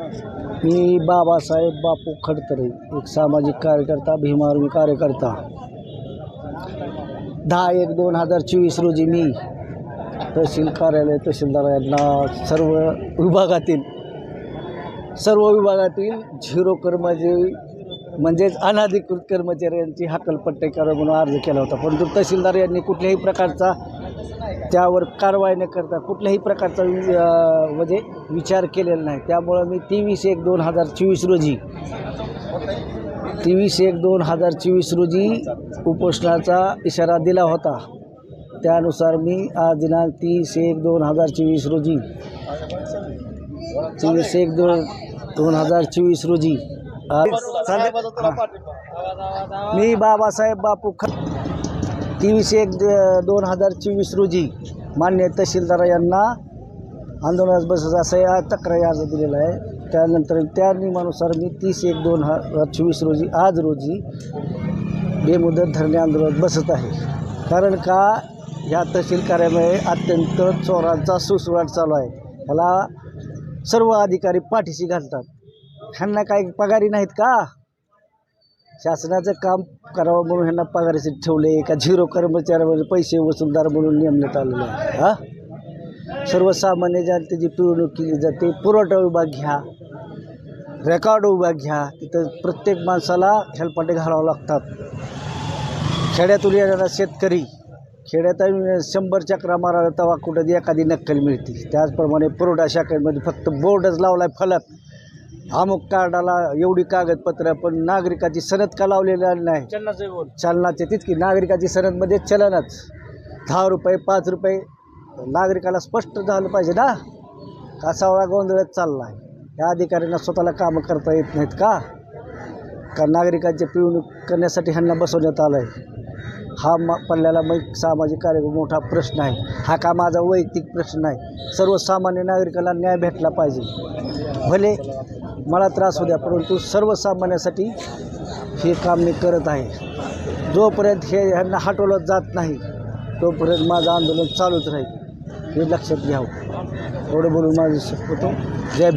मी बाबासाहेब बापू खडतरे एक सामाजिक कार्यकर्ता भीमार्मी कार्यकर्ता. दहा एक दोन हजार चोवीस रोजी मी तहसील कार्यालय तहसीलदार यांना सर्व विभागातील सर्व विभागातील झिरो कर्मचारी म्हणजेच अनाधिकृत कर्मचाऱ्यांची हकलपट्टी करा म्हणून अर्ज केला होता. परंतु तहसीलदार यांनी कुठल्याही प्रकारचा त्यावर कारवाई न करता कुठल्याही प्रकारचा म्हणजे विचार केलेला नाही. त्यामुळं मी तेवीस एक दोन हजार चोवीस रोजी तेवीस एक दोन हजार चोवीस रोजी उपोषणाचा इशारा दिला होता. त्यानुसार मी आज दिनांक तीस एक दोन हजार चोवीस रोजी तेवीस एक दोन दोन हजार चोवीस रोजी मी बाबासाहेब बापू ख तेवीस एक द- दोन हजार चोवीस रोजी मान्य तहसीलदार यांना आंदोलनास बसत असा या तक्रारी अर्ज दिलेला आहे. त्यानंतर त्या नियमानुसार मी तीस एक दोन हजार चोवीस रोजी आज रोजी बेमुदत धरणे आंदोलनात बसत आहे. कारण का ह्या तहसील कार्यालय अत्यंत चोरांचा सुसुवाट चालू आहे. ह्याला सर्व अधिकारी पाठीशी घालतात. ह्यांना काही पगारी नाहीत का? शासनाचं काम करावं म्हणून ह्यांना पगारीचे ठेवले का झिरो कर्मचाऱ्यामध्ये पैसे वसूलदार म्हणून नेमण्यात आलेले आहे. हां? सर्वसामान्य जनतेची पिळवणूक केली जाते पुरवठा विभाग घ्या रेकॉर्ड विभाग घ्या तिथं प्रत्येक माणसाला हेलपाटे घालावं लागतात. खेड्यातून येणारा शेतकरी खेड्यात शंभर चक्रा मारायला तवा कुठं एखादी नक्कल मिळते. त्याचप्रमाणे पुरवठा शाखेमध्ये फक्त बोर्डच लावला आहे फलक. अमुक कार्डाला एवढी कागदपत्र पण नागरिकाची सनद का लावलेली नाही? चलनाचे तितकी. नागरिकाची सनदमध्ये चलनच. दहा रुपये पाच रुपये. नागरिकाला स्पष्ट झालं पाहिजे ना? का सावळा गोंधळच चालला आहे या अधिकाऱ्यांना स्वतःला कामं करता येत नाहीत का? का नागरिकांची पिळवणूक करण्यासाठी ह्यांना बसवण्यात आलं आहे हा मा पडलेला मग सामाजिक कार्य मोठा प्रश्न आहे. हा का माझा वैयक्तिक प्रश्न नाही सर्वसामान्य नागरिकाला न्याय भेटला पाहिजे. भले मला त्रास होऊ द्या परंतु सर्वसामान्यासाठी हे काम मी करत आहे. जोपर्यंत हे ह्यांना हटवलं जात नाही तोपर्यंत माझं आंदोलन चालूच राहील. हे लक्षात घ्यावं. एवढं बोलून माझं होतो जय